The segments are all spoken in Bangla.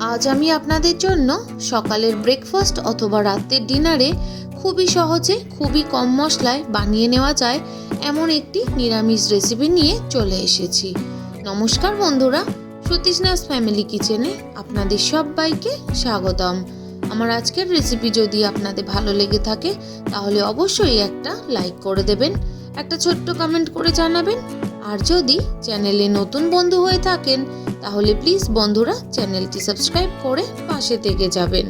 আজ আমি আপনাদের জন্য সকালের ব্রেকফাস্ট অথবা রাতের ডিনারে খুবই সহজে, খুবই কম মশলায় বানিয়ে নেওয়া যায় এমন একটি নিরামিষ রেসিপি নিয়ে চলে এসেছি। নমস্কার বন্ধুরা, সতীশনাথ ফ্যামিলি কিচেনে আপনাদের সবাইকে স্বাগতম। আমার আজকের রেসিপি যদি আপনাদের ভালো লেগে থাকে, তাহলে অবশ্যই একটা লাইক করে দেবেন, একটা ছোট্ট কমেন্ট করে জানাবেন আর যদি চ্যানেলে নতুন বন্ধু হয়ে থাকেন, তাহলে প্লিজ বন্ধুরা চ্যানেলটি সাবস্ক্রাইব করে পাশে থেকে যাবেন।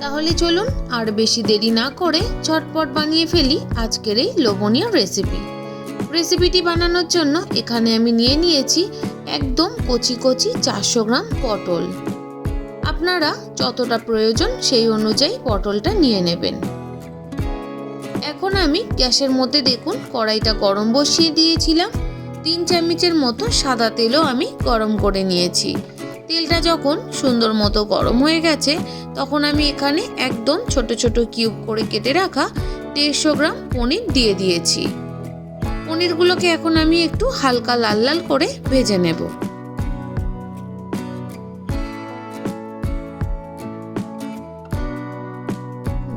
তাহলে চলুন আর বেশি দেরি না করে ঝটপট বানিয়ে ফেলি আজকের এই লোভনীয় রেসিপি রেসিপিটি বানানোর জন্য এখানে আমি নিয়ে নিয়েছি একদম কচি কচি চারশো গ্রাম পটল। আপনারা যতটা প্রয়োজন সেই অনুযায়ী পটলটা নিয়ে নেবেন। এখন আমি গ্যাসের মধ্যে দেখুন কড়াইটা গরম বসিয়ে দিয়েছিলাম। তিন চামচের মতো সাদা তেলও আমি গরম করে নিয়েছি। তেলটা যখন সুন্দর মতো গরম হয়ে গেছে, তখন আমি এখানে একদম ছোট ছোট কিউব করে কেটে রাখা দেড়শো গ্রাম পনির দিয়ে দিয়েছি। পনিরগুলোকে এখন আমি একটু হালকা লাল লাল করে ভেজে নেব।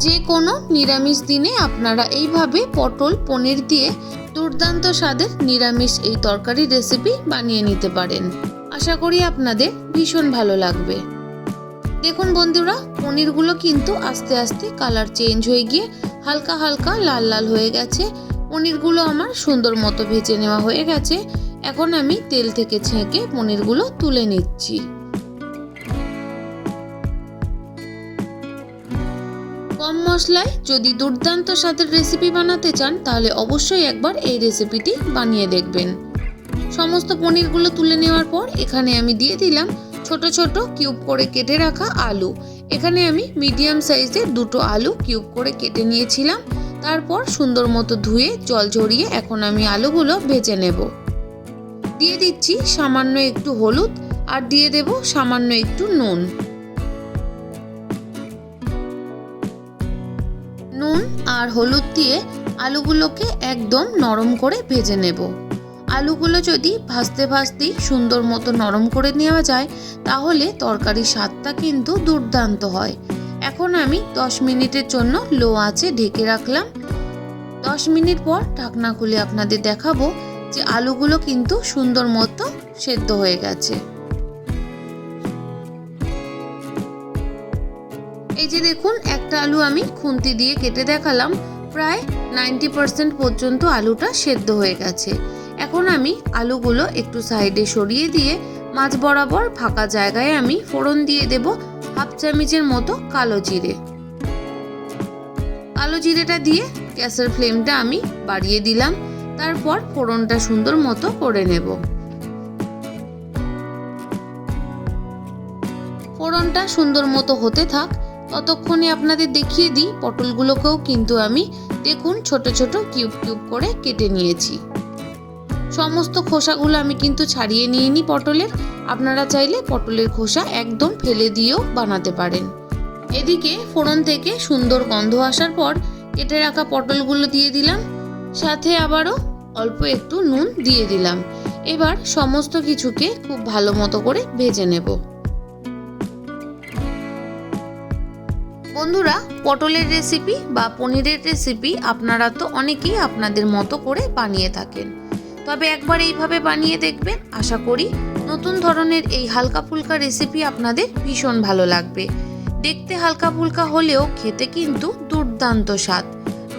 যে কোনো নিরামিষ দিনে আপনারা এইভাবে পটল, পনির দিয়ে দুর্দান্ত স্বাদের নিরামিষ এই তরকারি রেসিপি বানিয়ে নিতে পারেন। আশা করি আপনাদের ভীষণ ভালো লাগবে। দেখুন বন্ধুরা, পনিরগুলো কিন্তু আস্তে আস্তে কালার চেঞ্জ হয়ে গিয়ে হালকা হালকা লাল লাল হয়ে গেছে। পনিরগুলো আমার সুন্দর মতো ভেজে নেওয়া হয়ে গেছে। এখন আমি তেল থেকে ছেঁকে পনিরগুলো তুলে নিচ্ছি। কম মশলায় যদি দুর্দান্ত স্বাদের রেসিপি বানাতে চান, তাহলে অবশ্যই একবার এই রেসিপিটি বানিয়ে দেখবেন। সমস্ত পনিরগুলো তুলে নেওয়ার পর, এখানে আমি দিয়ে দিলাম ছোট ছোট কিউব করে কেটে রাখা আলু। এখানে আমি মিডিয়াম সাইজের দুটো আলু কিউব করে কেটে নিয়েছিলাম। তারপর সুন্দর মতো ধুয়ে জল ঝরিয়ে এখন আমি আলুগুলো ভেজে নেব। দিয়ে দিচ্ছি সামান্য একটু হলুদ আর দিয়ে দেব সামান্য একটু নুন। নুন আর হলুদ দিয়ে আলুগুলোকে একদম নরম করে ভেজে নেব। আলুগুলো যদি ভাজতে ভাজতেই সুন্দর মতো নরম করে নেওয়া যায়, তাহলে তরকারির স্বাদটা কিন্তু দুর্দান্ত হয়। এখন আমি 10 মিনিটের জন্য লো আঁচে ঢেকে রাখলাম। 10 মিনিট পর ঢাকনা খুলে আপনাদের দেখাবো যে আলুগুলো কিন্তু সুন্দর মতো সেদ্ধ হয়ে গেছে। যে দেখুন, একটা আলু আমি খুন্তি দিয়ে কেটে দেখালাম, প্রায় নাইনটি পার্সেন্ট পর্যন্ত আলুটা সেদ্ধ হয়ে গেছে। এখন আমি আলুগুলো একটু সাইডে সরিয়ে দিয়ে মাছ বরাবর ফাঁকা জায়গায় আমি ফোড়ন দিয়ে দেব হাফ চামচের মতো কালো জিরে। কালো জিরেটা দিয়ে গ্যাসের ফ্লেমটা আমি বাড়িয়ে দিলাম, তারপর ফোড়নটা সুন্দর মতো করে নেব। ফোড়নটা সুন্দর মতো হতে থাক ততক্ষণে আপনাদের দেখিয়ে দিই পটলগুলোকেও কিন্তু আমি দেখুন ছোট ছোট কিউব কিউব করে কেটে নিয়েছি। সমস্ত খোসাগুলো আমি কিন্তু ছাড়িয়ে নিয়ে নিই পটলের। আপনারা চাইলে পটলের খোসা একদম ফেলে দিয়েও বানাতে পারেন। এদিকে ফোড়ন থেকে সুন্দর গন্ধ আসার পর কেটে রাখা পটলগুলো দিয়ে দিলাম। সাথে আবারও অল্প একটু নুন দিয়ে দিলাম। এবার সমস্ত কিছুকে খুব ভালো মতো করে ভেজে নেব। বন্ধুরা, পটলের রেসিপি বা পনিরের রেসিপি আপনারা তো অনেকেই আপনাদের মতো করে বানিয়ে থাকেন। তবে একবার এইভাবে বানিয়ে দেখবেন, আশা করি নতুন ধরনের এই হালকা ফুলকা রেসিপি আপনাদের ভীষণ ভালো লাগবে। দেখতে হালকা ফুলকা হলেও খেতে কিন্তু দুর্দান্ত স্বাদ।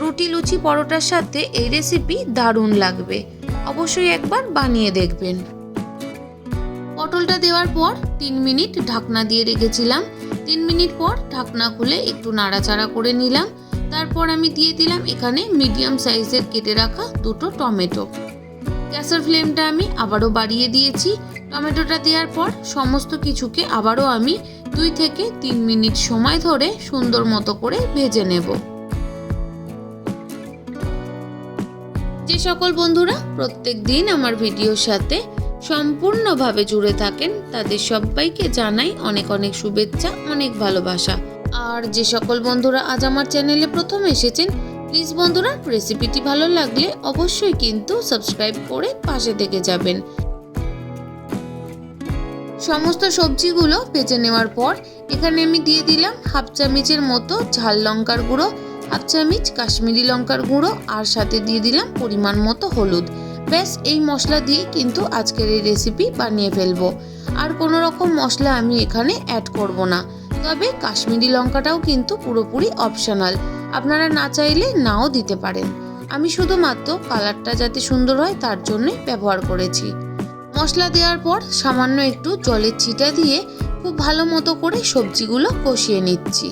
রুটি লুচি পরোটার সাথে এই রেসিপি দারুণ লাগবে। অবশ্যই একবার বানিয়ে দেখবেন। পটলটা দেওয়ার পর তিন মিনিট ঢাকনা দিয়ে রেখেছিলাম। তিন মিনিট পর ঢাকনা খুলে একটু নাড়াচাড়া করে নিলাম। তারপর আমি দিয়ে দিলাম এখানে মিডিয়াম সাইজের কেটে রাখা দুটো টমেটো। গ্যাসের ফ্লেমটা আমি আবারও বাড়িয়ে দিয়েছি। টমেটোটা দেওয়ার পর সমস্ত কিছুকে আবারও আমি দুই থেকে তিন মিনিট সময় ধরে সুন্দর মতো করে ভেজে নেব। যে সকল বন্ধুরা, প্রত্যেক দিন আমার ভিডিওর সাথে সম্পূর্ণভাবে জুড়ে থাকেন, তাদের সবাইকে জানাই অনেক অনেক শুভেচ্ছা, অনেক ভালোবাসা। আর যে সকল বন্ধুরা আজ আমার চ্যানেলে প্রথম এসেছেন প্লিজ বন্ধুরা রেসিপিটি ভালো লাগলে অবশ্যই কিন্তু সাবস্ক্রাইব করে পাশে থেকে যাবেন। সমস্ত সবজিগুলো ভেজে নেওয়ার পর, এখানে আমি দিয়ে দিলাম হাফ চামচের মতো ঝাল লঙ্কার গুঁড়ো, হাফ চামিচ কাশ্মীরি লঙ্কার গুঁড়ো, আর সাথে দিয়ে দিলাম পরিমাণ মতো হলুদ। ব্যাস এই মশলা দিয়ে কিন্তু আজকের এই রেসিপি বানিয়ে ফেলব। আর কোনো রকম মশলা আমি এখানে অ্যাড করব না। তবে কাশ্মীরি লঙ্কাটাও কিন্তু পুরোপুরি অপশনাল আপনারা না চাইলে নাও দিতে পারেন। আমি শুধুমাত্র কালারটা যাতে সুন্দর হয় তার জন্যই ব্যবহার করেছি। মশলা দেওয়ার পর সামান্য একটু জলের ছিটা দিয়ে খুব ভালো মতো করে সবজিগুলো কষিয়ে নিচ্ছি।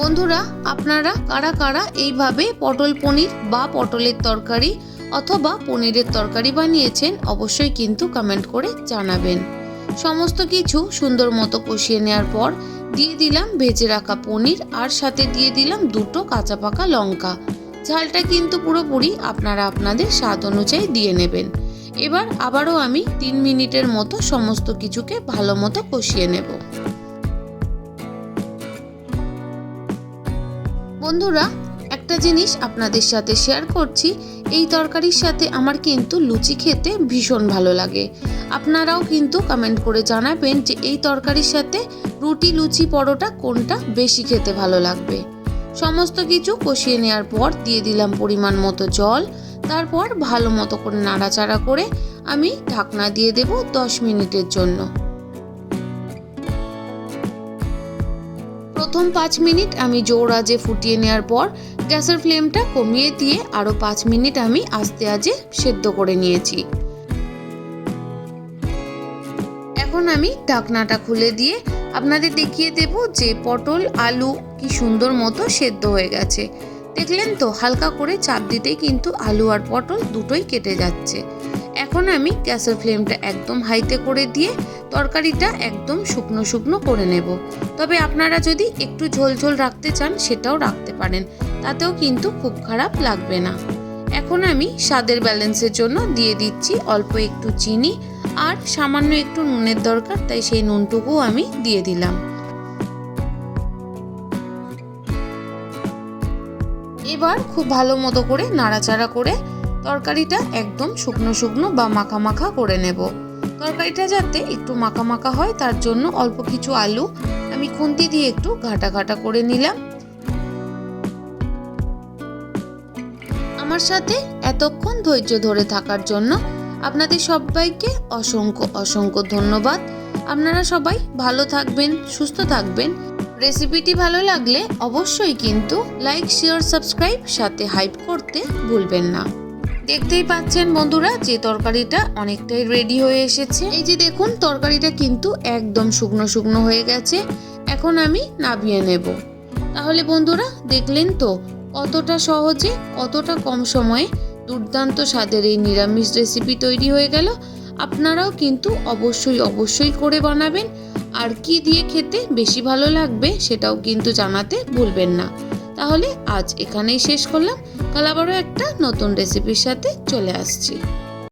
বন্ধুরা, আপনারা কারা কারা এইভাবে পটল পনির বা পটলের তরকারি অথবা পনিরের তরকারি বানিয়েছেন অবশ্যই কিন্তু কমেন্ট করে জানাবেন। সমস্ত কিছু সুন্দর মতো কষিয়ে নেওয়ার পর দিয়ে দিলাম ভেজে রাখা পনির আর সাথে দিয়ে দিলাম দুটো কাঁচা পাকা লঙ্কা। ঝালটা কিন্তু পুরোপুরি আপনারা আপনাদের স্বাদ অনুযায়ী দিয়ে নেবেন। এবার আবারও আমি তিন মিনিটের মতো সমস্ত কিছুকে ভালো মতো কষিয়ে নেব। বন্ধুরা, একটা জিনিস আপনাদের সাথে শেয়ার করছি। এই তরকারির সাথে আমার কিন্তু লুচি খেতে ভীষণ ভালো লাগে। আপনারাও কিন্তু কমেন্ট করে জানাবেন যে এই তরকারির সাথে রুটি, লুচি, পরোটা কোনটা বেশি খেতে ভালো লাগবে। সমস্ত কিছু কষিয়ে নেওয়ার পর দিয়ে দিলাম পরিমাণ মতো জল। তারপর ভালো মতো করে নাড়াচাড়া করে আমি ঢাকনা দিয়ে দেব দশ মিনিটের জন্য। প্রথম পাঁচ মিনিট আমি জোর আজে ফুটিয়ে নেওয়ার পর গ্যাসের ফ্লেমটা কমিয়ে দিয়ে আরও পাঁচ মিনিট আমি আস্তে আজে সেদ্ধ করে নিয়েছি। এখন আমি ঢাকনাটা খুলে দিয়ে আপনাদের দেখিয়ে দেব যে পটল, আলু কি সুন্দর মতো সেদ্ধ হয়ে গেছে। দেখলেন তো, হালকা করে চাপ দিতেই কিন্তু আলু আর পটল দুটোই কেটে যাচ্ছে। এখন আমি গ্যাসের ফ্লেমটা একদম হাইতে করে দিয়ে তরকারিটা একদম শুকনো শুকনো করে নেব। তবে আপনারা যদি একটু ঝোল ঝোল রাখতে চান, সেটাও রাখতে পারেন। তাতেও কিন্তু খুব খারাপ লাগবে না। এখন আমি স্বাদের ব্যালেন্সের জন্য দিয়ে দিচ্ছি অল্প একটু চিনি আর সামান্য একটু নুনের দরকার, তাই সেই নুনটুকু আমি দিয়ে দিলাম। এবার খুব ভালো মতো করে নাড়াচাড়া করে তরকারিটা একদম শুকনো শুকনো বা মাখা মাখা করে নেব। তরকারিটা যাতে একটু মাখা মাখা হয়, তার জন্য অল্প কিছু আলু আমি খুন্তি দিয়ে একটু ঘাটা ঘাটা করে নিলাম। আমার সাথে এতক্ষণ ধৈর্য ধরে থাকার জন্য আপনাদের সবাইকে অসংখ্য অসংখ্য ধন্যবাদ। আপনারা সবাই ভালো থাকবেন, সুস্থ থাকবেন। রেসিপিটি ভালো লাগলে অবশ্যই কিন্তু লাইক, শেয়ার, সাবস্ক্রাইব সাথে হাইপ করতে ভুলবেন না। দেখতেই পাচ্ছেন বন্ধুরা যে তরকারিটা অনেকটাই রেডি হয়ে এসেছে। এই যে দেখুন, তরকারিটা কিন্তু একদম শুকনো শুকনো হয়ে গেছে। এখন আমি নামিয়ে নেব। তাহলে বন্ধুরা, দেখলেন তো, কতটা সহজে, কতটা কম সময়ে দুর্দান্ত স্বাদের এই নিরামিষ রেসিপি তৈরি হয়ে গেল। আপনারাও কিন্তু অবশ্যই অবশ্যই করে বানাবেন। আর কি দিয়ে খেতে বেশি ভালো লাগবে সেটাও কিন্তু জানাতে ভুলবেন না। তাহলে আজ এখানেই শেষ করলাম। কাল আবারও একটা নতুন রেসিপির সাথে চলে আসছি।